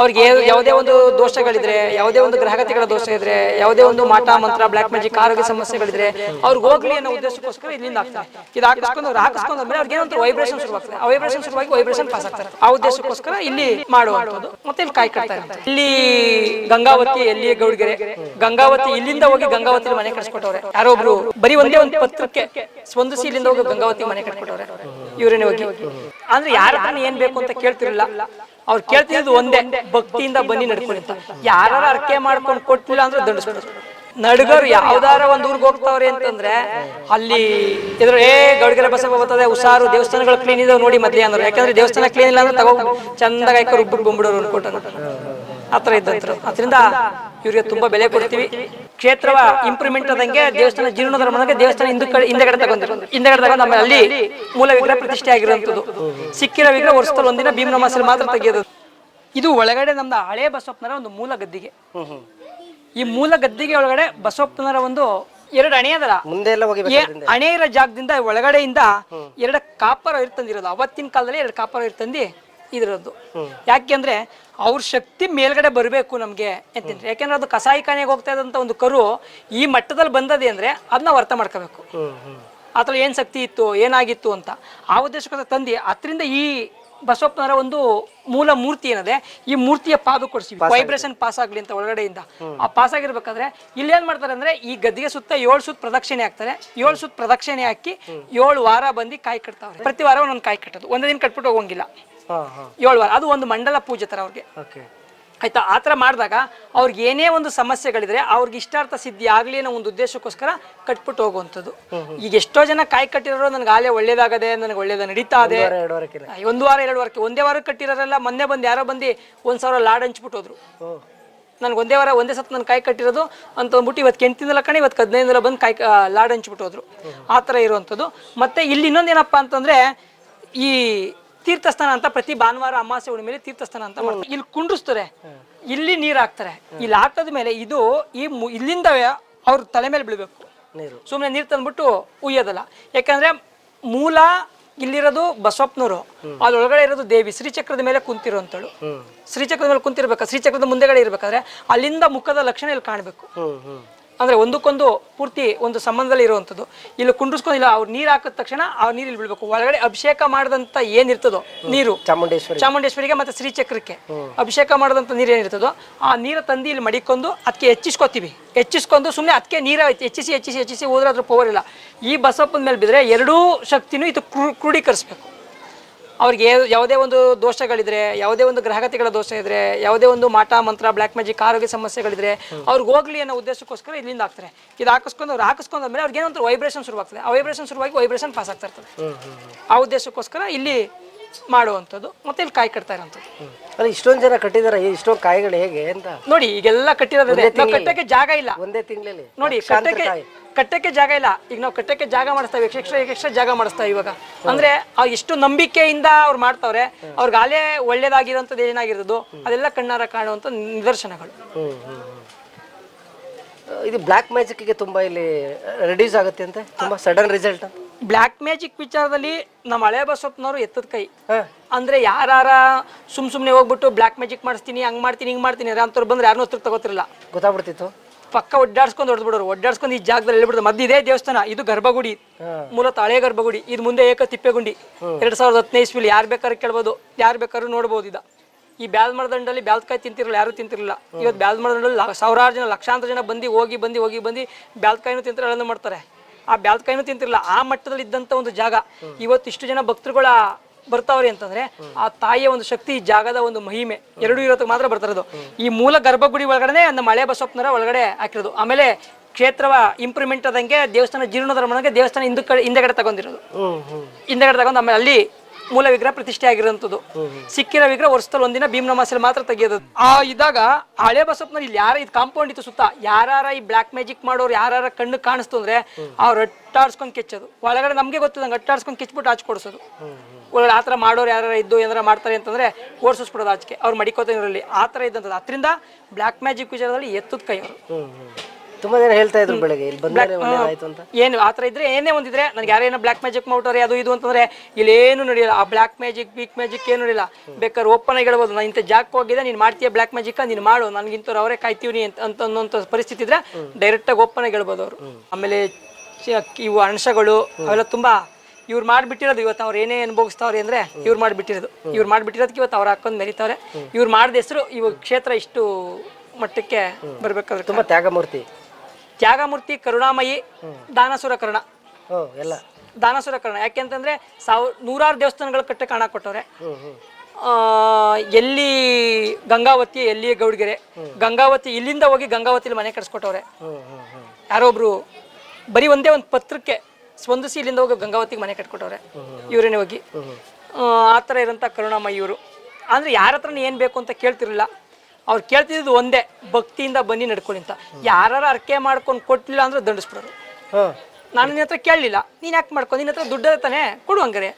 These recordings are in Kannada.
ಅವ್ರಿಗೆ ಯಾವುದೇ ಒಂದು ದೋಷಗಳಿದ್ರೆ ಯಾವುದೇ ಒಂದು ಗ್ರಹಗತಿಗಳ ದೋಷ ಇದ್ರೆ ಯಾವುದೇ ಒಂದು ಮಾಟ ಮಂತ್ರ ಬ್ಲಾಕ್ ಮ್ಯಾಜಿಕ್ ಆರೋಗ್ಯ ಸಮಸ್ಯೆಗಳಿದ್ರೆ ಅವ್ರಿಗೆ ಹೋಗ್ಲಿ ಅನ್ನೋ ಉದ್ದೇಶಕ್ಕೋಸ್ಕರ ಇಲ್ಲಿಂದ ಆಗ್ತಾರೆ ಇದು ಹಾಕಿಸ್ಕೊಂಡು ಅವ್ರು ಹಾಕಿಸ್ಕೊಂಡು ಮೇಲೆ ಅವ್ರಿಗೆ ಏನಂತ ವೈಬ್ರೇಷನ್ ಶುರುವಾಗ್ತದೆ ಆ ವೈಬ್ರೇಷನ್ ಶುರುವಾಗಿ ವೈಬ್ರೇಷನ್ ಪಾಸ್ ಆಗ್ತಾರೆ. ಆ ಉದ್ದೇಶಕ್ಕೋಸ್ಕರ ಇಲ್ಲಿ ಮಾಡುವಂಥದ್ದು. ಮತ್ತೆ ಇಲ್ಲಿ ಕಾಯಿ ಕಟ್ತಾರೆ. ಇಲ್ಲಿ ಗಂಗಾವತಿ ಎಲ್ಲಿ ಗೌಡ್ಗೆರೆ. ಗಂಗಾವತಿ ಇಲ್ಲಿಂದ ಹೋಗಿ ಗಂಗಾವತಿ ಮನೆ ಕಟ್ಸ್ಕೊಟ್ಟವ್ರೆ. ಯಾರೊಬ್ರು ಬರೀ ಒಂದೇ ಒಂದು ಪತ್ರಕ್ಕೆ ಸ್ಪಂದಿಸಿ ಇಲ್ಲಿಂದ ಹೋಗಿ ಗಂಗಾವತಿ ಮನೆ ಕಟ್ಕೊಟ್ಟವ್ರೆ ಇವರೇನೆ ಹೋಗಿ. ಅಂದ್ರೆ ಯಾರ ಏನ್ ಬೇಕು ಅಂತ ಕೇಳ್ತಿರಲಿಲ್ಲ. ಅವ್ರು ಕೇಳ್ತಿದ್ದು ಒಂದೇ ಭಕ್ತಿಯಿಂದ ಬನ್ನಿ ನಡ್ಕೊಳ್ಳಿ ಅಂತ. ಯಾರು ಅರ್ಕೆ ಮಾಡ್ಕೊಂಡು ಕೊಟ್ಟಿಲ್ಲ ಅಂದ್ರೆ ದಂಡಿಸ್ಬಿಡೋದು ನಡ್ಗರು ಯಾವ್ದಾರ ಒಂದ್ ಊರ್ಗ್ ಹೋಗ್ತಾವ್ರೆ ಅಂತಂದ್ರೆ ಅಲ್ಲಿ ಇದ್ರ ಏ ಗಡ್ಗರ ಬಸವ ಬರ್ತದೆ ಹುಷಾರು ದೇವಸ್ಥಾನಗಳು ಕ್ಲೀನ್ ಇದಾವೆ ನೋಡಿ ಮೊದ್ಲೇ ಅಂದ್ರು ಯಾಕಂದ್ರೆ ದೇವಸ್ಥಾನ ಕ್ಲೀನ್ ಇಲ್ಲ ಅಂದ್ರೆ ತಗೋ ಚಂದಾಗ ಹಾಕಿ ರುಬ್ಬರು ಬಂಬಿಡೋರು ಅನ್ಕೊಟ್ಟ ಆತರ ಇದ್ದಂತ್ರು ಅದರಿಂದ ಇವ್ರಿಗೆ ತುಂಬಾ ಬೆಲೆ ಕೊಡ್ತೀವಿ. ಕ್ಷೇತ್ರವ ಇಂಪ್ರೂವ್ಮೆಂಟ್ ಆದಂಗೆ ದೇವಸ್ಥಾನ ಜೀರ್ಣೋದ್ಧರ್ಮದಂಗೆ ದೇವಸ್ಥಾನ ಹಿಂದೂ ಕಡೆ ಹಿಂದೆಗಡೆ ತಗೊಂಡಿರೋ ಹಿಂದೆಗಡೆ ತಗೊಂಡು ಆಮೇಲೆ ಅಲ್ಲಿ ಮೂಲ ವಿಗ್ರಹ ಪ್ರತಿಷ್ಠೆ ಆಗಿರುವಂಥದ್ದು. ಸಿಕ್ಕಿರೋ ವಿಗ್ರಹ ವರ್ಷದಲ್ಲಿ ಒಂದಿನ ಭೀಮನಮಾಸಲ್ಲಿ ಮಾತ್ರ ತೆಗೆಯೋದು. ಇದು ಒಳಗಡೆ ನಮ್ದು ಹಳೆ ಬಸವಪ್ಪನರ ಒಂದು ಮೂಲ ಗದ್ದಿಗೆ. ಈ ಮೂಲ ಗದ್ದಿಗೆ ಒಳಗಡೆ ಬಸವಪ್ಪನರ ಒಂದು ಎರಡು ಅಣೆ ಅದಲ್ಲ ಅಣೆ ಇರೋ ಜಾಗದಿಂದ ಒಳಗಡೆಯಿಂದ ಎರಡು ಕಾಪರ ಇರ್ತಂದಿರೋದು ಅವತ್ತಿನ ಕಾಲದಲ್ಲಿ ಎರಡು ಕಾಪರ ಇರ್ತಂದಿ ಇದಿರೋದು ಯಾಕೆಂದ್ರೆ ಅವ್ರ ಶಕ್ತಿ ಮೇಲ್ಗಡೆ ಬರಬೇಕು ನಮ್ಗೆ ಅಂತಂದ್ರೆ ಯಾಕೆಂದ್ರೆ ಅದು ಕಸಾಯಿಖಾನೆಗೆ ಹೋಗ್ತಾ ಇದ್ದಂತ ಒಂದು ಕರು ಈ ಮಟ್ಟದಲ್ಲಿ ಬಂದದೆ ಅಂದ್ರೆ ಅದನ್ನ ಅರ್ಥ ಮಾಡ್ಕೋಬೇಕು. ಆತರ ಏನ್ ಶಕ್ತಿ ಇತ್ತು ಏನಾಗಿತ್ತು ಅಂತ. ಆ ಉದ್ದೇಶಕ್ಕೋಸ್ಕರ ತಂದು ಅದರಿಂದ ಈ ಬಸವಪ್ಪನವರ ಒಂದು ಮೂಲ ಮೂರ್ತಿ ಏನಿದೆ ಈ ಮೂರ್ತಿಯ ಪಾದ ಕೊಡಿಸಿ ವೈಬ್ರೇಷನ್ ಪಾಸ್ ಆಗ್ಲಿ ಅಂತ ಒಳಗಡೆಯಿಂದ. ಆ ಪಾಸ್ ಆಗಿರ್ಬೇಕಾದ್ರೆ ಇಲ್ಲಿ ಏನ್ ಮಾಡ್ತಾರೆ ಅಂದ್ರೆ ಈ ಗದ್ದಿಗೆ ಸುತ್ತ ಏಳು ಸುತ್ತ ಪ್ರದಕ್ಷಿಣೆ ಆಗ್ತಾರೆ ಏಳು ಸುತ್ತ ಪ್ರದಕ್ಷಿಣೆ ಹಾಕಿ ಏಳು ವಾರ ಬಂದು ಕಾಯಿ ಕಟ್ತಾವ್ರೆ. ಪ್ರತಿ ವಾರ ಒಂದೊಂದು ಕಾಯಿ ಕಟ್ಟೋದು. ಒಂದೇ ದಿನ ಕಟ್ಬಿಟ್ಟು ಹೋಗಂಗಿಲ್ಲ. ಏಳು ವಾರ. ಅದು ಒಂದು ಮಂಡಲ ಪೂಜೆ ತರ ಅವ್ರಿಗೆ. ಆಯ್ತಾ? ಆ ಥರ ಮಾಡಿದಾಗ ಅವ್ರಿಗೆ ಏನೇ ಒಂದು ಸಮಸ್ಯೆಗಳಿದ್ರೆ ಅವ್ರಿಗೆ ಇಷ್ಟಾರ್ಥ ಸಿದ್ಧಿ ಆಗಲಿ ಅನ್ನೋ ಒಂದು ಉದ್ದೇಶಕ್ಕೋಸ್ಕರ ಕಟ್ಬಿಟ್ಟು ಹೋಗುವಂಥದ್ದು. ಈಗ ಎಷ್ಟೋ ಜನ ಕಾಯಿ ಕಟ್ಟಿರೋ ನನಗೆ ಆಲೇ ಒಳ್ಳೇದಾಗದೆ ನನಗೆ ಒಳ್ಳೇದ ನಡೀತಾ ಇದೆ. ಒಂದು ವಾರ ಎರಡು ವಾರಕ್ಕೆ. ಒಂದೇ ವಾರ ಕಟ್ಟಿರೋರೆಲ್ಲ ಮೊನ್ನೆ ಬಂದು ಯಾರೋ ಬಂದು ಒಂದು ಸಾವಿರ ಲಾಡ್ ಹಂಚ್ಬಿಟ್ಟು ಹೋದ್ರು. ನನಗೆ ಒಂದೇ ವಾರ ಒಂದೇ ಸತ್ ನನ್ನ ಕಾಯಿ ಕಟ್ಟಿರೋದು ಅಂತ ಅಂದ್ಬಿಟ್ಟು ಇವತ್ತು ಕೆಂಟಿಂದಲ್ಲ ಕಣೆ ಇವತ್ತು ಹದಿನೈದಲ್ಲ ಬಂದು ಕಾಯಿ ಲಾಡ್ ಹಂಚ್ಬಿಟ್ಟು ಹೋದ್ರು. ಆ ಥರ ಇರುವಂಥದ್ದು. ಮತ್ತು ಇಲ್ಲಿ ಇನ್ನೊಂದೇನಪ್ಪ ಅಂತಂದರೆ ಈ ತೀರ್ಥಸ್ಥಾನ ಅಂತ ಪ್ರತಿ ಭಾನುವಾರ ಅಮಾವಾಸ್ಯೆ ಹುಣ್ಣಿಮೆಲಿ ತೀರ್ಥಸ್ಥಾನ ಅಂತ ಮಾಡ್ತಾರೆ. ಇಲ್ಲಿ ಕುಂಡ್ರಿಸ್ತಾರೆ. ಇಲ್ಲಿ ನೀರು ಹಾಕ್ತಾರೆ. ಇಲ್ಲಿ ಹಾಕದ ಮೇಲೆ ಇದು ಈ ಮು- ಇಲ್ಲಿಂದ ಅವ್ರ ತಲೆ ಮೇಲೆ ಬೀಳ್ಬೇಕು. ನೀರು. ಸುಮ್ಮನೆ ನೀರು ತಂದ್ಬಿಟ್ಟು ಉಯ್ಯೋದಲ್ಲ. ಯಾಕಂದ್ರೆ ಮೂಲ ಇಲ್ಲಿರೋದು ಬಸವಪ್ಪನವರು. ಅದ್ರೊಳಗಡೆ ಇರೋದು ದೇವಿ. ಶ್ರೀಚಕ್ರದ ಮೇಲೆ ಕುಂತಿರೋಂಥಳು ಶ್ರೀಚಕ್ರದ ಮೇಲೆ ಕುಂತಿರ್ಬೇಕು ಶ್ರೀಚಕ್ರದ ಮುಂದೆಗಡೆ ಇರ್ಬೇಕಾದ್ರೆ ಅಲ್ಲಿಂದ ಮುಖದ ಲಕ್ಷಣ ಇಲ್ಲಿ ಕಾಣಬೇಕು. ಹ್ಮ್ ಹ್ಮ್. ಅಂದ್ರೆ ಒಂದಕ್ಕೊಂದು ಪೂರ್ತಿ ಒಂದು ಸಂಬಂಧದಲ್ಲಿ ಇರುವಂಥದ್ದು. ಇಲ್ಲಿ ಕುಂಡ್ರಿಸ್ಕೊಂಡು ಇಲ್ಲ ಅವ್ರು ನೀರು ಹಾಕಿದ ತಕ್ಷಣ ಆ ನೀರು ಇಲ್ಲಿ ಬೀಳ್ಬೇಕು. ಒಳಗಡೆ ಅಭಿಷೇಕ ಮಾಡಿದಂತ ಏನಿರ್ತದೋ ನೀರು. ಚಾಮುಂಡೇಶ್ವರಿ. ಚಾಮುಂಡೇಶ್ವರಿಗೆ ಮತ್ತೆ ಶ್ರೀಚಕ್ರಕ್ಕೆ. ಅಭಿಷೇಕ ಮಾಡಿದಂಥ ನೀರು ಏನಿರ್ತದೋ ಆ ನೀರು ತಂದು ಇಲ್ಲಿ ಮಡಿಕೊಂಡು ಅದಕ್ಕೆ ಹೆಚ್ಚಿಸ್ಕೊತೀವಿ. ಹೆಚ್ಚಿಸ್ಕೊಂಡು ಸುಮ್ಮನೆ ಅದಕ್ಕೆ ನೀರು ಹೆಚ್ಚಿಸಿ ಹೆಚ್ಚಿಸಿ ಹೆಚ್ಚಿಸಿ ಹೋದ್ರೆ ಅದ್ರ ಪವರ್ ಇಲ್ಲ. ಈ ಬಸಪ್ಪನ ಮೇಲೆ ಬಿದ್ದರೆ ಎರಡೂ ಶಕ್ತಿನೂ ಇದು ಕ್ರೂ- ಕ್ರೋಢೀಕರಿಸ್ಬೇಕು ಅವ್ರಿಗೆ ಯಾವ- ಯಾವುದೇ ಒಂದು ದೋಷಗಳಿದ್ರೆ ಯಾವುದೇ ಒಂದು ಗ್ರಹಗತಿಗಳ ದೋಷ ಇದ್ರೆ ಯಾವುದೇ ಒಂದು ಮಾಟ ಮಂತ್ರ ಬ್ಲ್ಯಾಕ್ ಮ್ಯಾಜಿಕ್ ಆರೋಗ್ಯ ಸಮಸ್ಯೆಗಳಿದ್ರೆ ಅವ್ರಿಗೆ ಹೋಗ್ಲಿ ಅನ್ನೋ ಉದ್ದೇಶಕ್ಕೋಸ್ಕರ ಇಲ್ಲಿಂದ ಹಾಕ್ತಾರೆ ಇದು ಹಾಕಿಸ್ಕೊಂಡು ಅವ್ರು ಹಾಕಿಸ್ಕೊಂಡ ಮೇಲೆ ಅವ್ರಿಗೆ ಏನಂತ ವೈಬ್ರೇಷನ್ ಶುರುವಾಗ್ತದೆ. ಆ ವೈಬ್ರೇಷನ್ ಶುರುವಾಗಿ ವೈಬ್ರೇಷನ್ ಪಾಸ್ ಆಗ್ತಾ ಇರ್ತದೆ. ಆ ಉದ್ದೇಶಕ್ಕೋಸ್ಕರ ಇಲ್ಲಿ ಮಾಡುವಂಥದ್ದು ಮತ್ತೆ ಇಲ್ಲಿ ಕಾಯಿ ಕಟ್ತಾ ಇರೋಂಥದ್ದು. ಅಲ್ಲ ಇಷ್ಟೊಂದು ಜನ ಕಟ್ಟಿದಾರ ಇಷ್ಟೊಂದು ಕಾಯಿಗಳು ಹೇಗೆ ಅಂತ? ನೋಡಿ ಈಗೆಲ್ಲ ಕಟ್ಟಿರೋದಿದೆ. ನಾವು ಕಟ್ಟಕ್ಕೆ ಜಾಗ ಇಲ್ಲ. ಒಂದೇ ತಿಂಗಳಲ್ಲಿ. ನೋಡಿ ಕಟ್ಟಕ್ಕೆ ಕಟ್ಟಕ್ಕೆ ಜಾಗ ಇಲ್ಲ. ಈಗ ನಾವು ಕಟ್ಟಕ್ಕೆ ಜಾಗ ಮಾಡಿಸ್ತಾವೆ ಎಕ್ಸ್ಟ್ರಾ ಎಕ್ಸ್ಟ್ರಾ ಜಾಗ ಮಾಡಿಸ್ತಾ ಇವಾಗ. ಅಂದ್ರೆ ಆ ಎಷ್ಟು ನಂಬಿಕೆಯಿಂದ ಅವ್ರು ಮಾಡ್ತಾವ್ರೆ ಅವ್ರಿಗೆ ಅಲ್ಲೇ ಒಳ್ಳೇದಾಗಿರೋಂಥದ್ದು ಏನಾಗಿರೋದು ಅದೆಲ್ಲ ಕಣ್ಣಾರ ಕಾಣುವಂಥ ನಿದರ್ಶನಗಳು. ಹ್ಮ್ ಹ್ಮ್ ಹ್ಮ್. ಇದು ಬ್ಲ್ಯಾಕ್ ಮ್ಯಾಜಿಕ್ಗೆ ತುಂಬಾ ಇಲ್ಲಿ ರೆಡ್ಯೂಸ್ ಆಗುತ್ತೆ ಅಂತ? ತುಂಬಾ ಸಡನ್ ರಿಸಲ್ಟ್ ಬ್ಲ್ಯಾಕ್ ಮ್ಯಾಜಿಕ್ ವಿಚಾರದಲ್ಲಿ ನಮ್ಮ ಹಳೆ ಬಸಪ್ಪನವರು ಎತ್ತದ ಕೈ. ಅಂದ್ರೆ ಯಾರ ಸುಮ್ ಸುಮ್ನೆ ಹೋಗ್ಬಿಟ್ಟು ಬ್ಲ್ಯಾಕ್ ಮ್ಯಾಜಿಕ್ ಮಾಡಿಸ್ತೀನಿ ಹಂಗ್ ಮಾಡ್ತೀನಿ ಹಿಂಗ್ ಮಾಡ್ತೀನಿ ಅಂತವ್ರು ಬಂದ್ರೆ ಯಾರನ್ನೂ ಹತ್ರ ತಗೋತಿರಲ್ಲ. ಗೊತ್ತಾಗ್ಬಿಡ್ತಿತ್ತು. ಪಕ್ಕ ಒಡ್ಡಾಡ್ಸ್ಕೊಂಡು ಹೊಡೆದ್ಬಿಡೋರು. ಒಡ್ಡಾಡ್ಸ್ಕೊಂಡು ಈ ಜಾಗದಲ್ಲಿ ಹೇಳ್ಬಿಡೋದು ಮದ್ದು ಇದೇ ದೇವಸ್ಥಾನ ಇದು ಗರ್ಭಗುಡಿ. ಮೂಲತ ಹಳೆ ಗರ್ಭಗುಡಿ. ಇದು ಮುಂದೆ ಏಕ ತಿಪ್ಪೆಗುಂಡಿ. ಎರಡ್ ಸಾವಿರದ ಹದಿನೈದು ಇಸ್ವಿಲಿ ಯಾರು ಬೇಕಾದ್ರೂ ಕೇಳ್ಬೋದು ಯಾರು ಬೇಕಾದ್ರೂ ನೋಡ್ಬೋದು ಇದ. ಈ ಬ್ಯಾಲ್ಮರ ದಂಡಲ್ಲಿ ಬ್ಯಾಲ್ಕಾಯಿ ತಿಂತಿರಲ್ಲ ಯಾರು ತಿಂತಿರಲಿಲ್ಲ ಇವತ್ತು ಬ್ಯಾಲ್ ದಂಡಲ್ಲಿ ಲ- ಸಾವಿರಾರು ಜನ ಲಕ್ಷಾಂತರ ಜನ ಬಂದು ಹೋಗಿ ಬಂದು ಹೋಗಿ ಬಂದು ಬ್ಯಾಲ್ಕಾಯಿನೂ ತಿಂತಾರೆ ಮಾಡ್ತಾರೆ. ಆ ಬ್ಯಾಲ್ಕಾಯಿನೂ ತಿಂತಿರಲ್ಲ ಆ ಮಟ್ಟದಲ್ಲಿ ಇದ್ದಂಥ ಒಂದು ಜಾಗ. ಇವತ್ತು ಇಷ್ಟು ಜನ ಭಕ್ತರುಗಳ ಬರ್ತಾವ್ರಿ ಅಂತಂದ್ರೆ ಆ ತಾಯಿಯ ಒಂದು ಶಕ್ತಿ ಈ ಜಾಗದ ಒಂದು ಮಹಿಮೆ. ಎರಡು ಇರೋದಕ್ಕೆ ಮಾತ್ರ ಬರ್ತಾರದು ಈ ಮೂಲ ಗರ್ಭಗುಡಿ ಒಳಗಡೆ ಒಂದು ಮಳೆ ಬಸಪ್ಪನರ ಒಳಗಡೆ ಹಾಕಿರೋದು. ಆಮೇಲೆ ಕ್ಷೇತ್ರವ ಇಂಪ್ರೂವ್ಮೆಂಟ್ ಆದಂಗೆ ದೇವಸ್ಥಾನ ಜೀರ್ಣೋದ್ಧರ್ಮನಗೆ ದೇವಸ್ಥಾನ ಹಿಂದೂ ಕಡೆ ಹಿಂದೆಗಡೆ ತಗೊಂಡಿರೋದು. ಹಿಂದೆಗಡೆ ತಗೊಂಡು ಆಮೇಲೆ ಅಲ್ಲಿ ಮೂಲ ವಿಗ್ರಹ ಪ್ರತಿಷ್ಠೆ ಆಗಿರೋಂಥದ್ದು ಸಿಕ್ಕಿರೋ ವಿಗ್ರಹ ವರ್ಷದಲ್ಲಿ ಒಂದಿನ ಭೀಮನಮಾಸಲ್ಲಿ ಮಾತ್ರ ತೆಗೆಯೋದು. ಆ ಇದ್ದಾಗ ಹಳೆ ಬಸಪ್ನಲ್ಲಿ ಇಲ್ಲಿ ಯಾರ ಇದು ಕಾಂಪೌಂಡ್ ಇತ್ತು ಸುತ್ತ ಯಾರ ಈ ಬ್ಲಾಕ್ ಮ್ಯಾಜಿಕ್ ಮಾಡೋರು ಯಾರ ಕಣ್ಣು ಕಾಣಿಸ್ತು ಅಂದ್ರೆ ಅವ್ರು ಅಟ್ಟಾಡ್ಸ್ಕೊಂಡು ಕೆಚ್ಚೋದು. ಒಳಗಡೆ ನಮಗೆ ಗೊತ್ತಿದಂಗೆ ಅಟ್ಟಾಡ್ಸ್ಕೊಂಡು ಕೆಚ್ಬಿಟ್ಟು ಆಚೆ ಕೊಡಿಸೋದು. ಒಳಗಡೆ ಆ ಥರ ಮಾಡೋರು ಯಾರು ಇದ್ದು ಏನಾರ ಮಾಡ್ತಾರೆ ಅಂತಂದ್ರೆ ಓಡಿಸ್ಬಿಡೋದು ಆಚೆಗೆ. ಅವ್ರು ಮಡಿಕೋತ ಇರಲಿ ಆ ಥರ ಇದ್ದಂಥದ್ದು. ಅದರಿಂದ ಬ್ಲಾಕ್ ಮ್ಯಾಜಿಕ್ ವಿಚಾರದಲ್ಲಿ ಎತ್ತದ ಕೈ ಅವರು ತುಂಬಾ ಜನ ಹೇಳ್ತಾ ಇದ್ರು ಬೆಳಗ್ಗೆ ಇಲ್ಲಿ ಬಂದ್ರೆ ಒಳ್ಳೇದಾಯ್ತು ಅಂತ. ಏನು ಆ ಥರ ಇದ್ರೆ ಏನೇ ಒಂದಿದ್ರೆ ನನಗೆ ಯಾರೇನೋ ಬ್ಲ್ಯಾಕ್ ಮ್ಯಾಜಿಕ್ ಮಾಡ್ತಾರೆ ಅದು ಇದು ಅಂತಂದ್ರೆ ಇಲ್ಲಿ ಏನು ನಡೆಯಲ್ಲ. ಆ ಬ್ಲ್ಯಾಕ್ ಮ್ಯಾಜಿಕ್ ಬೀಕ್ ಮ್ಯಾಜಿಕ್ ಏನು ನಡೆಯಲ್ಲ. ಬೇಕಾದ್ರೆ ಓಪನ್ ಆಗಿ ಹೇಳ್ಬೋದು ನಾನು ಇಂಥ ಜಾಕ್ ಹೋಗಿದೆ ನೀನು ಮಾಡ್ತೀಯ ಬ್ಲ್ಯಾಕ್ ಮ್ಯಾಜಿಕ್ ನೀನು ಮಾಡು ನನಗಿಂತವ್ರು ಅವರೇ ಕಾಯ್ತೀವಿ ಅಂತ ಅಂತ ಅನ್ನೋಂಥ ಪರಿಸ್ಥಿತಿ ಇದ್ರೆ ಡೈರೆಕ್ಟಾಗಿ ಓಪನ್ ಆಗಿ ಹೇಳ್ಬೋದು ಅವರು. ಆಮೇಲೆ ಇವು ಅಂಶಗಳು ಅವೆಲ್ಲ ತುಂಬಾ ಇವ್ರು ಮಾಡ್ಬಿಟ್ಟಿರೋದು ಇವತ್ತು ಅವ್ರು ಏನೇ ಅನುಭವಿಸ್ತಾವ್ರೆ ಅಂದ್ರೆ ಇವ್ರು ಮಾಡ್ಬಿಟ್ಟಿರೋದು. ಇವ್ರು ಮಾಡ್ಬಿಟ್ಟಿರೋದಕ್ಕೆ ಇವತ್ತು ಅವ್ರು ಹಾಕೊಂಡು ಮೆರಿತಾವ್ರೆ. ಇವ್ರು ಮಾಡಿದ ಹೆಸರು ಇವಾಗ ಕ್ಷೇತ್ರ ಇಷ್ಟು ಮಟ್ಟಕ್ಕೆ ಬರ್ಬೇಕಾದ್ರೆ ತುಂಬಾ ತ್ಯಾಗಮೂರ್ತಿ ತ್ಯಾಗಮೂರ್ತಿ ಕರುಣಾಮಯಿ ದಾನಸುರ ಕರ್ಣ ಎಲ್ಲ. ದಾನಸುರ ಕರ್ಣ ಯಾಕೆಂತಂದ್ರೆ ಸಾವಿರ ನೂರಾರು ದೇವಸ್ಥಾನಗಳು ಕಟ್ಟ ಕಾಣ ಕೊಟ್ಟವ್ರೆ ಎಲ್ಲಿ ಗಂಗಾವತಿ ಎಲ್ಲಿ ಗೌಡ್ಗೆರೆ. ಗಂಗಾವತಿ ಇಲ್ಲಿಂದ ಹೋಗಿ ಗಂಗಾವತಿಲಿ ಮನೆ ಕಟ್ಸ್ಕೊಟ್ಟವ್ರೆ. ಯಾರೊಬ್ರು ಬರೀ ಒಂದೇ ಒಂದು ಪತ್ರಕ್ಕೆ ಸ್ಪಂದಿಸಿ ಇಲ್ಲಿಂದ ಹೋಗಿ ಗಂಗಾವತಿಗೆ ಮನೆ ಕಟ್ಕೊಟ್ಟವ್ರೆ. ಇವರೇನೆ ಹೋಗಿ. ಆ, ಆ ಥರ ಇರೋಂಥ ಕರುಣಾಮಯಿ ಇವರು ಅಂದರೆ ಯಾರ ಹತ್ರನೇ ಏನು ಬೇಕು ಅಂತ ಕೇಳ್ತಿರಲಿಲ್ಲ. ಅವ್ರು ಕೇಳ್ತಿದ್ದು ಒಂದೇ ಭಕ್ತಿಯಿಂದ ಬನ್ನಿ ನಡ್ಕೊಳ್ಳಿ ಅಂತ. ಯಾರು ಅರ್ಕೆ ಮಾಡ್ಕೊಂಡು ಕೊಟ್ಟಿಲ್ಲ ಅಂದ್ರೆ ದಂಡಿಸ್ಬಿಡೋರು. ನಾನು ನಿನ್ನ ಹತ್ರ ಕೇಳಲಿಲ್ಲ ನೀನು ಯಾಕೆ ಮಾಡ್ಕೊ? ನಿನ್ನ ಹತ್ರ ದುಡ್ಡದ ತಾನೆ? ಕೊಡು ಹಂಗಾರೆ.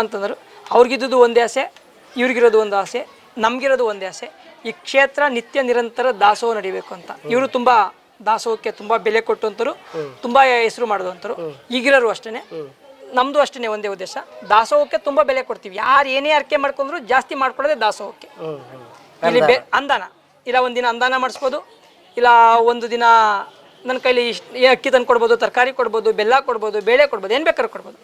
ಅಂತಂದರು. ಅವ್ರಿಗಿದ್ದು ಒಂದೇ ಆಸೆ ಇವ್ರಿಗಿರೋದು ಒಂದು ಆಸೆ ನಮಗಿರೋದು ಒಂದೇ ಆಸೆ. ಈ ಕ್ಷೇತ್ರ ನಿತ್ಯ ನಿರಂತರ ದಾಸೋಹ ನಡಿಬೇಕು ಅಂತ. ಇವರು ತುಂಬ ದಾಸೋಹಕ್ಕೆ ತುಂಬ ಬೆಲೆ ಕೊಟ್ಟಂತರು ತುಂಬ ಹೆಸರು ಮಾಡಿದಂಥರು ಈಗಿರೋರು ಅಷ್ಟೇ ನಮ್ಮದು ಅಷ್ಟೇ ಒಂದೇ ಉದ್ದೇಶ. ದಾಸೋಹಕ್ಕೆ ತುಂಬ ಬೆಲೆ ಕೊಡ್ತೀವಿ. ಯಾರು ಏನೇ ಅರ್ಕೆ ಮಾಡ್ಕೊಂಡ್ರು ಜಾಸ್ತಿ ಮಾಡ್ಕೊಳ್ಳೋದೇ ದಾಸೋಹಕ್ಕೆ. ಇಲ್ಲಿ ಬೆ ಅಂದಾನ. ಇಲ್ಲ ಒಂದಿನ ಅಂದಾನ ಮಾಡಿಸ್ಬೋದು ಇಲ್ಲ ಒಂದು ದಿನ ನನ್ನ ಕೈಲಿ ಇಷ್ಟು ಅಕ್ಕಿ ತಂದು ಕೊಡ್ಬೋದು ತರಕಾರಿ ಕೊಡ್ಬೋದು ಬೆಲ್ಲ ಕೊಡ್ಬೋದು ಬೇಳೆ ಕೊಡ್ಬೋದು ಏನು ಬೇಕಾದ್ರೂ ಕೊಡ್ಬೋದು.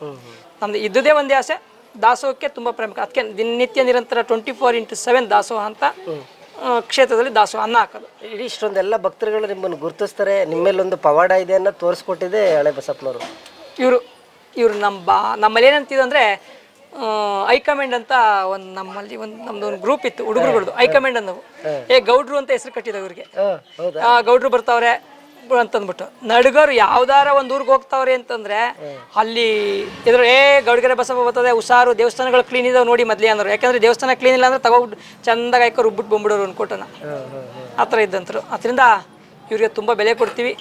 ನಮ್ದು ಇದ್ದುದೇ ಒಂದೇ ಆಸೆ ದಾಸೋಹಕ್ಕೆ ತುಂಬ ಪ್ರಾಮುಖ್ಯ ಅದಕ್ಕೆ ದಿನನಿತ್ಯ ನಿರಂತರ ಟ್ವೆಂಟಿ ಫೋರ್ ಇಂಟು ಸೆವೆನ್ ದಾಸೋಹ ಅಂತ ಕ್ಷೇತ್ರದಲ್ಲಿ ದಾಸೋಹ ಅನ್ನ ಹಾಕೋದು. ಇಡೀ ಇಷ್ಟೊಂದೆಲ್ಲ ಭಕ್ತರುಗಳು ನಿಮ್ಮನ್ನು ಗುರುತಿಸ್ತಾರೆ ನಿಮ್ಮಲ್ಲೊಂದು ಪವಾಡ ಇದೆ ಅನ್ನೋ ತೋರಿಸ್ಕೊಟ್ಟಿದೆ ಹಳೆ ಬಸಪ್ಪನವರು. ಇವರು ಇವರು ನಮ್ಮ ಬಾ ನಮ್ಮಲ್ಲಿ ಏನಂತಿದ್ದು ಅಂದರೆ ಹೈಕಮಾಂಡ್ ಅಂತ ಒಂದು ನಮ್ಮಲ್ಲಿ ಒಂದು ನಮ್ದು ಒಂದು ಗ್ರೂಪ್ ಇತ್ತು ಹುಡುಗರುಗಳದ್ದು ಹೈಕಮಾಂಡ್ ಅನ್ನೋವು ಏ ಗೌಡ್ರು ಅಂತ ಹೆಸರು ಕಟ್ಟಿದ ಇವ್ರಿಗೆ. ಆ, ಗೌಡ್ರು ಬರ್ತಾವ್ರೆ ಅಂತಂದ್ಬಿಟ್ಟು. ನಡ್ಗರು ಯಾವ್ದಾರ ಒಂದು ಊರಿಗೆ ಹೋಗ್ತಾವ್ರೆ ಅಂತಂದ್ರೆ ಅಲ್ಲಿ ಇದ್ರ ಏ ಗೌಡ್ಗೆರೆ ಬಸಪ್ಪ ಬರ್ತದೆ ಹುಷಾರು ದೇವಸ್ಥಾನಗಳು ಕ್ಲೀನ್ ಇದಾವೆ ನೋಡಿ ಮೊದ್ಲೇ ಅಂದ್ರು. ಯಾಕಂದ್ರೆ ದೇವಸ್ಥಾನ ಕ್ಲೀನ್ ಇಲ್ಲ ಅಂದ್ರೆ ತಗೋಬಿಟ್ಟು ಚಂದಾಗ ಹಾಕೋ ರುಬ್ಬಿಟ್ಟು ಬಂದ್ಬಿಡೋರು ಅನ್ಕೊಟ್ಟನ ಆ ಥರ ಇದ್ದಂತರು. ಅದರಿಂದ ಇವ್ರಿಗೆ ತುಂಬ ಬೆಲೆ ಕೊಡ್ತೀವಿ.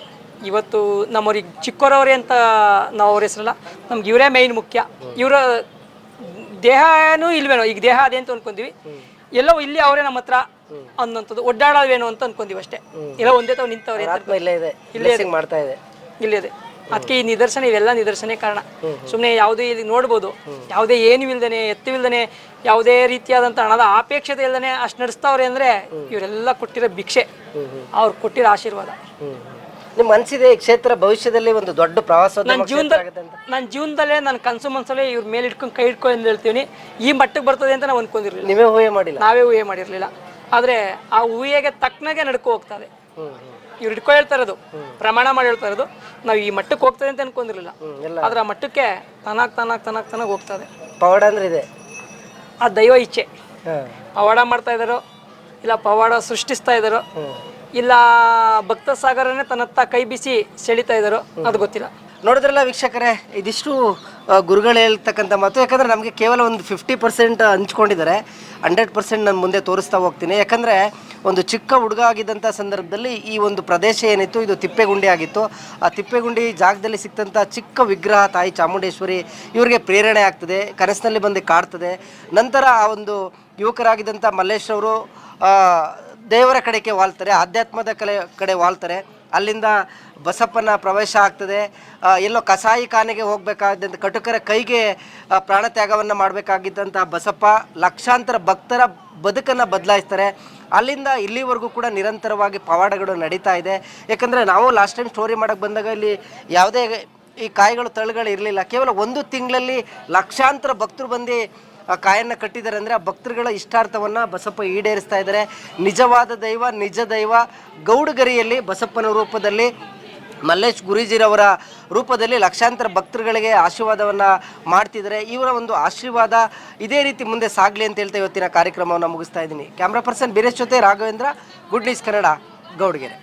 ಇವತ್ತು ನಮ್ಮವ್ರಿಗೆ ಚಿಕ್ಕವರವ್ರೆ ಅಂತ ನಾವು ಅವ್ರ ಹೆಸರಲ್ಲ ನಮ್ಗೆ ಇವರೇ ಮೈನ್ ಮುಖ್ಯ. ಇವರ ದೇಹನೂ ಇಲ್ವೇನೋ ಈಗ ದೇಹ ಅದೇ ಅಂತ ಅನ್ಕೊಂತೀವಿ ಎಲ್ಲೋ ಇಲ್ಲಿ ಅವರೇ ನಮ್ಮ ಹತ್ರ ಅನ್ನೋಂಥದ್ದು. ಒಡ್ಡಾಡೋವೇನೋ ಅಂತ ಅನ್ಕೊಂತೀವಿ ಅಷ್ಟೇ. ಎಲ್ಲ ಒಂದೇ ತಾವು ನಿಂತವ್ರೆ ಆತ್ಮ ಇಲ್ಲೇ ಇದೆ. ಬ್ಲೆಸ್ಸಿಂಗ್ ಮಾಡ್ತಾ ಇದೆ. ಇಲ್ಲೇ ಇದೆ. ಅದಕ್ಕೆ ಈ ನಿದರ್ಶನ ಇವೆಲ್ಲ ನಿದರ್ಶನೇ ಕಾರಣ. ಸುಮ್ಮನೆ ಯಾವುದೇ ಇಲ್ಲಿ ನೋಡ್ಬೋದು. ಯಾವುದೇ ಏನು ಇಲ್ದೇನೆ ಎತ್ತುವಿಲ್ದೇನೆ ಯಾವುದೇ ರೀತಿಯಾದಂಥ ಹಣದ ಆಪೇಕ್ಷತೆ ಇಲ್ದೇನೆ ಅಷ್ಟು ನಡೆಸ್ತಾವ್ರೆ ಅಂದರೆ ಇವರೆಲ್ಲ ಕೊಟ್ಟಿರೋ ಭಿಕ್ಷೆ. ಅವ್ರು ಕೊಟ್ಟಿರೋ ಆಶೀರ್ವಾದ. ಹ್ಮ್. ನಿಮ್ ಅನ್ಸಿದೆ ಈ ಕ್ಷೇತ್ರ ಭವಿಷ್ಯದಲ್ಲಿ ಒಂದು ದೊಡ್ಡ ಪ್ರವಾಸ ನನ್ನ ಜೀವನದಲ್ಲಿ ಆಗುತ್ತೆ ಅಂತ? ನನ್ನ ಜೀವನದಲ್ಲೇ ನನ್ನ ಕನಸು ಮನಸ್ಸಲ್ಲೇ ಇವ್ರ ಮೇಲೆ ಇಟ್ಕೊಂಡು ಕೈ ಇಟ್ಕೊಂಡು ಎಂದು ಹೇಳ್ತೀನಿ. ಈ ಮಟ್ಟಕ್ಕೆ ಬರ್ತದೆ ಅಂತ ನಾವು ಅನ್ಕೊಂಡಿರ್ಲಿಲ್ಲ. ನೀವೇ ಊಹೆ ಮಾಡಿಲ್ಲ? ನಾವೇ ಊಹೆ ಮಾಡಿರಲಿಲ್ಲ. ಆದರೆ ಆ ಊಹೆಗೆ ತಕ್ಕನಾಗೆ ನಡ್ಕೊ ಹೋಗ್ತದೆ ಇವ್ರು ಇಟ್ಕೊ ಹೇಳ್ತಾ ಇರೋದು ಪ್ರಮಾಣ ಮಾಡಿ ಹೇಳ್ತಾ ಇರೋದು ನಾವು ಈ ಮಟ್ಟಕ್ಕೆ ಹೋಗ್ತದೆ ಅಂತ ಅನ್ಕೊಂಡಿರಲಿಲ್ಲ. ಎಲ್ಲ ಆದ್ರೆ ಆ ಮಟ್ಟಕ್ಕೆ ತನಾಗ್ ತನಾಗ್ ತನಾಗ್ ತನಾಗ್ ಹೋಗ್ತದೆ. ಪವಾಡ ಅಂದ್ರೆ ಇದೆ? ಆ ದೈವ ಇಚ್ಛೆ. ಹಾ. ಪವಾಡ ಮಾಡ್ತಾ ಇದ್ದಾರೋ ಇಲ್ಲ ಪವಾಡ ಸೃಷ್ಟಿಸ್ತಾ ಇದ್ದಾರೋ ಇಲ್ಲ ಭಕ್ತ ಸಾಗರನೇ ತನ್ನತ್ತ ಕೈ ಬಿಸಿ ಸೆಳಿತಾ ಇದ್ದಾರೋ. ಅದು ಗೊತ್ತಿಲ್ಲ. ನೋಡಿದ್ರಲ್ಲ ವೀಕ್ಷಕರೇ ಇದಿಷ್ಟು ಗುರುಗಳು ಹೇಳ್ತಕ್ಕಂಥ ಮಾತು. ಯಾಕಂದರೆ ನಮಗೆ ಕೇವಲ ಒಂದು ಫಿಫ್ಟಿ ಪರ್ಸೆಂಟ್ ಹಂಚ್ಕೊಂಡಿದ್ದಾರೆ. ಹಂಡ್ರೆಡ್ ಪರ್ಸೆಂಟ್ ನಾನು ಮುಂದೆ ತೋರಿಸ್ತಾ ಹೋಗ್ತೀನಿ. ಯಾಕಂದರೆ ಒಂದು ಚಿಕ್ಕ ಹುಡುಗ ಆಗಿದ್ದಂಥ ಸಂದರ್ಭದಲ್ಲಿ ಈ ಒಂದು ಪ್ರದೇಶ ಏನಿತ್ತು ಇದು ತಿಪ್ಪೆಗುಂಡಿ ಆಗಿತ್ತು. ಆ ತಿಪ್ಪೆಗುಂಡಿ ಜಾಗದಲ್ಲಿ ಸಿಕ್ತಂಥ ಚಿಕ್ಕ ವಿಗ್ರಹ ತಾಯಿ ಚಾಮುಂಡೇಶ್ವರಿ ಇವರಿಗೆ ಪ್ರೇರಣೆ ಆಗ್ತದೆ ಕನಸಿನಲ್ಲಿ ಬಂದು ಕಾಡ್ತದೆ. ನಂತರ ಆ ಒಂದು ಯುವಕರಾಗಿದ್ದಂಥ ಮಲ್ಲೇಶ್ ಅವರು ಆ, ದೇವರ ಕಡೆಗೆ ವಾಲ್ತಾರೆ, ಆಧ್ಯಾತ್ಮದ ಕಲೆ, ಕಡೆ ವಾಲ್ತಾರೆ. ಅಲ್ಲಿಂದ ಬಸಪ್ಪನ ಪ್ರವೇಶ ಆಗ್ತದೆ. ಎಲ್ಲೋ ಕಸಾಯಿ ಖಾನೆಗೆ ಹೋಗಬೇಕಾದಂಥ ಕಟುಕರ ಕೈಗೆ ಪ್ರಾಣ ಪ್ರಾಣತ್ಯಾಗವನ್ನು ಮಾಡಬೇಕಾಗಿದ್ದಂಥ ಬಸಪ್ಪ ಲಕ್ಷಾಂತರ ಭಕ್ತರ ಬದುಕನ್ನು ಬದಲಾಯಿಸ್ತಾರೆ. ಅಲ್ಲಿಂದ ಇಲ್ಲಿವರೆಗೂ ಕೂಡ ನಿರಂತರವಾಗಿ ಪವಾಡಗಳು ನಡೀತಾ ಇದೆ. ಯಾಕಂದರೆ ನಾವು ಲಾಸ್ಟ್ ಟೈಮ್ ಸ್ಟೋರಿ ಮಾಡೋಕ್ಕೆ ಬಂದಾಗ ಇಲ್ಲಿ ಯಾವುದೇ ಈ ಕಾಯಿಗಳು ತಳುಗಳು ಇರಲಿಲ್ಲ. ಕೇವಲ ಒಂದು ತಿಂಗಳಲ್ಲಿ ಲಕ್ಷಾಂತರ ಭಕ್ತರು ಬಂದು ಕಾಯನ್ನು ಕಟ್ಟಿದ್ದಾರೆ ಅಂದರೆ ಆ ಭಕ್ತರುಗಳ ಇಷ್ಟಾರ್ಥವನ್ನು ಬಸಪ್ಪ ಈಡೇರಿಸ್ತಾ ಇದ್ದಾರೆ. ನಿಜವಾದ ದೈವ, ನಿಜ ದೈವ. ಗೌಡಗರಿಯಲ್ಲಿ ಬಸಪ್ಪನ ರೂಪದಲ್ಲಿ, ಮಲ್ಲೇಶ್ ಗುರೂಜಿರವರ ರೂಪದಲ್ಲಿ ಲಕ್ಷಾಂತರ ಭಕ್ತರುಗಳಿಗೆ ಆಶೀರ್ವಾದವನ್ನು ಮಾಡ್ತಿದ್ದಾರೆ. ಇವರ ಒಂದು ಆಶೀರ್ವಾದ ಇದೇ ರೀತಿ ಮುಂದೆ ಸಾಗಲಿ ಅಂತ ಹೇಳ್ತಾ ಇವತ್ತಿನ ಕಾರ್ಯಕ್ರಮವನ್ನು ಮುಗಿಸ್ತಾ ಇದ್ದೀನಿ. ಕ್ಯಾಮ್ರಾ ಪರ್ಸನ್ ಬೀರೇಶ್ ಜೊತೆ ರಾಘವೇಂದ್ರ ಗುಡ್ ನ್ಯೂಸ್ ಕನ್ನಡ ಗೌಡ್ಗೆರೆ.